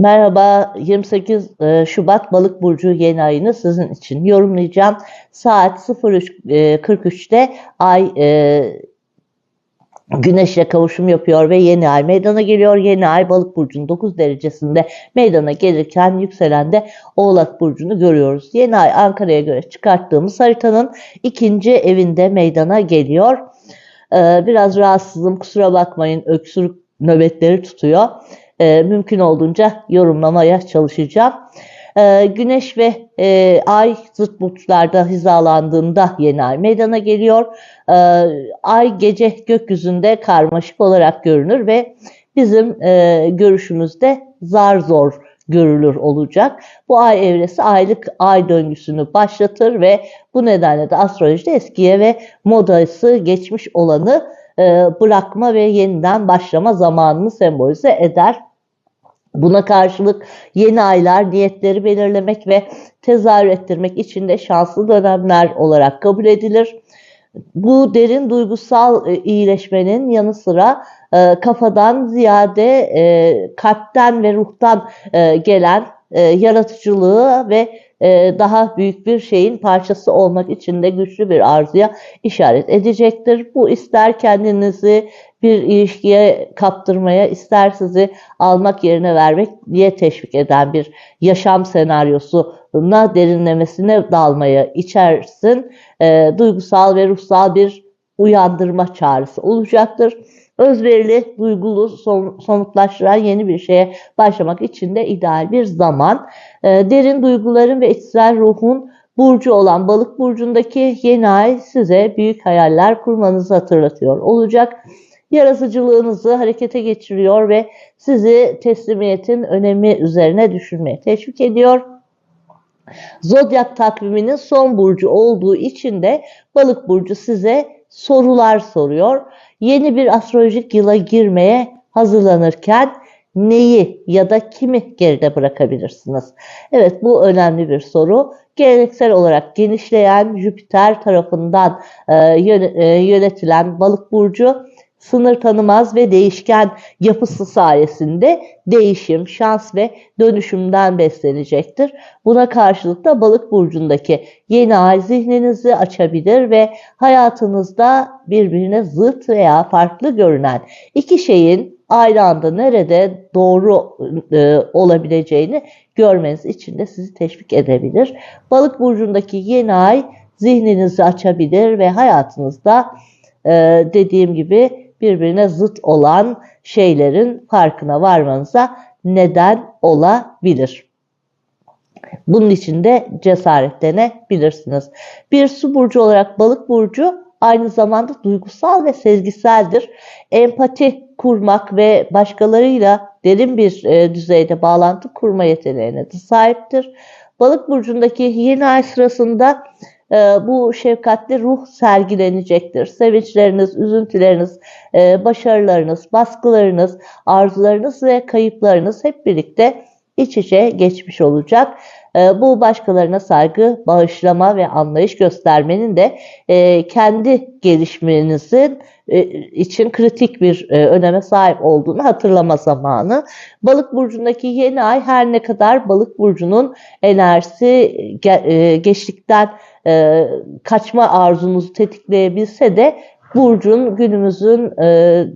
Merhaba, 28 e, Şubat Balık Burcu yeni ayını sizin için yorumlayacağım. Saat 03.43'te ay e, Güneşle kavuşum yapıyor ve yeni ay meydana geliyor. Yeni ay balık burcunun 9 derecesinde meydana gelirken yükselen de oğlak burcunu görüyoruz. Yeni ay Ankara'ya göre çıkarttığımız haritanın ikinci evinde meydana geliyor. Biraz rahatsızım kusura bakmayın öksürük nöbetleri tutuyor e, mümkün olduğunca yorumlamaya çalışacağım. E, güneş ve e, ay zıt burçlarda hizalandığında yeni ay meydana geliyor. E, ay gece gökyüzünde karmaşık olarak görünür ve bizim e, görüşümüzde zar zor görülür olacak. Bu ay evresi aylık ay döngüsünü başlatır ve bu nedenle de astrolojide eskiye ve modası geçmiş olanı e, bırakma ve yeniden başlama zamanını sembolize eder. Buna karşılık yeni aylar niyetleri belirlemek ve tezahür ettirmek için de şanslı dönemler olarak kabul edilir. Bu derin duygusal e, iyileşmenin yanı sıra e, kafadan ziyade e, kalpten ve ruhtan gelen yaratıcılığı ve daha büyük bir şeyin parçası olmak için de güçlü bir arzuya işaret edecektir. Bu ister kendinizi bir ilişkiye kaptırmaya, ister sizi almak yerine vermek diye teşvik eden bir yaşam senaryosuna derinlemesine dalmaya içersin. E, duygusal ve ruhsal bir uyandırma çağrısı olacaktır. Özverili, duygulu, somutlaştıran yeni bir şeye başlamak için de ideal bir zaman. E, derin duyguların ve içsel ruhun burcu olan balık burcundaki yeni ay size büyük hayaller kurmanızı hatırlatıyor olacak yaratıcılığınızı harekete geçiriyor ve sizi teslimiyetin önemi üzerine düşünmeye teşvik ediyor. Zodyak takviminin son burcu olduğu için de balık burcu size sorular soruyor. Yeni bir astrolojik yıla girmeye hazırlanırken neyi ya da kimi geride bırakabilirsiniz? Evet bu önemli bir soru. Geleneksel olarak genişleyen Jüpiter tarafından e, e yönetilen balık burcu sınır tanımaz ve değişken yapısı sayesinde değişim, şans ve dönüşümden beslenecektir. Buna karşılık da balık burcundaki yeni ay zihninizi açabilir ve hayatınızda birbirine zıt veya farklı görünen iki şeyin aynı anda nerede doğru e, olabileceğini görmeniz için de sizi teşvik edebilir. Balık burcundaki yeni ay zihninizi açabilir ve hayatınızda e, dediğim gibi birbirine zıt olan şeylerin farkına varmanıza neden olabilir. Bunun için de cesaretlenebilirsiniz. Bir su burcu olarak balık burcu aynı zamanda duygusal ve sezgiseldir. Empati kurmak ve başkalarıyla derin bir e, düzeyde bağlantı kurma yeteneğine de sahiptir. Balık burcundaki yeni ay sırasında e, bu şefkatli ruh sergilenecektir. Sevinçleriniz, üzüntüleriniz, e, başarılarınız, baskılarınız, arzularınız ve kayıplarınız hep birlikte iç içe geçmiş olacak. E, bu başkalarına saygı, bağışlama ve anlayış göstermenin de e, kendi gelişmenizin e, için kritik bir e, öneme sahip olduğunu hatırlama zamanı. Balık burcundaki yeni ay her ne kadar balık burcunun enerjisi e, geçtikten e, kaçma arzunuzu tetikleyebilse de burcun günümüzün e,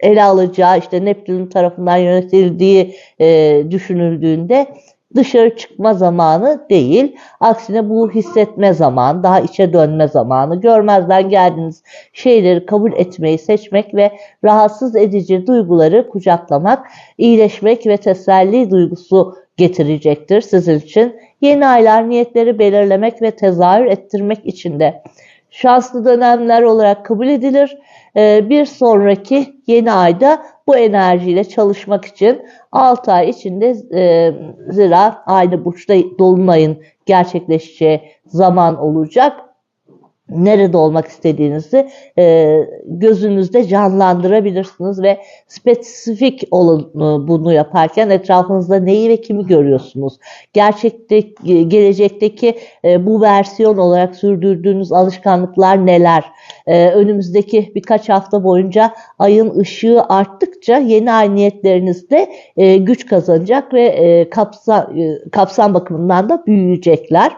ele alacağı işte Neptün tarafından yönetildiği e, düşünüldüğünde dışarı çıkma zamanı değil. Aksine bu hissetme zamanı, daha içe dönme zamanı, görmezden geldiğiniz şeyleri kabul etmeyi seçmek ve rahatsız edici duyguları kucaklamak, iyileşmek ve teselli duygusu getirecektir sizin için. Yeni aylar niyetleri belirlemek ve tezahür ettirmek için de şanslı dönemler olarak kabul edilir. Ee, bir sonraki yeni ayda bu enerjiyle çalışmak için 6 ay içinde e, zira aynı burçta dolunayın gerçekleşeceği zaman olacak nerede olmak istediğinizi e, gözünüzde canlandırabilirsiniz ve spesifik olun e, bunu yaparken etrafınızda neyi ve kimi görüyorsunuz? Gerçekte gelecekteki e, bu versiyon olarak sürdürdüğünüz alışkanlıklar neler? E, önümüzdeki birkaç hafta boyunca ayın ışığı arttıkça yeni ay niyetlerinizde e, güç kazanacak ve e, kapsam, e, kapsam bakımından da büyüyecekler.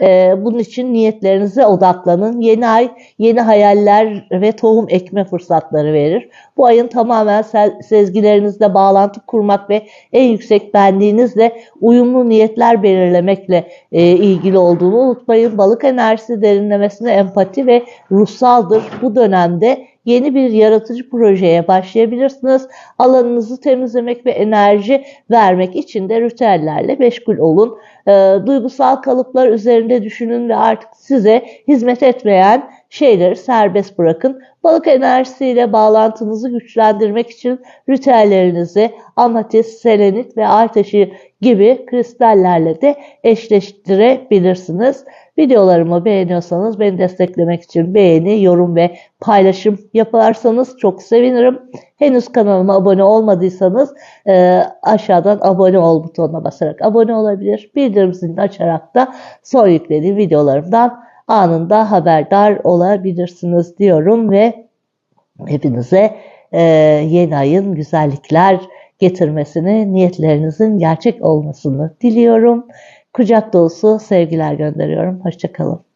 E, bunun için niyetlerinize odaklanın. Yeni ay yeni hayaller ve tohum ekme fırsatları verir. Bu ayın tamamen se- sezgilerinizle bağlantı kurmak ve en yüksek benliğinizle uyumlu niyetler belirlemekle ilgili olduğunu unutmayın. Balık enerjisi derinlemesine empati ve ruhsaldır. Bu dönemde yeni bir yaratıcı projeye başlayabilirsiniz. Alanınızı temizlemek ve enerji vermek için de ritüellerle meşgul olun. E, duygusal kalıplar üzerinde düşünün ve artık size hizmet etmeyen şeyleri serbest bırakın. Balık enerjisiyle bağlantınızı güçlendirmek için ritüellerinizi amatist, selenit ve ay gibi kristallerle de eşleştirebilirsiniz. Videolarımı beğeniyorsanız beni desteklemek için beğeni, yorum ve paylaşım yaparsanız çok sevinirim. Henüz kanalıma abone olmadıysanız e, aşağıdan abone ol butonuna basarak abone olabilir. Bildirim zilini açarak da son yüklediğim videolarımdan anında haberdar olabilirsiniz diyorum ve hepinize e, yeni ayın güzellikler getirmesini, niyetlerinizin gerçek olmasını diliyorum. Kucak dolusu sevgiler gönderiyorum. Hoşçakalın.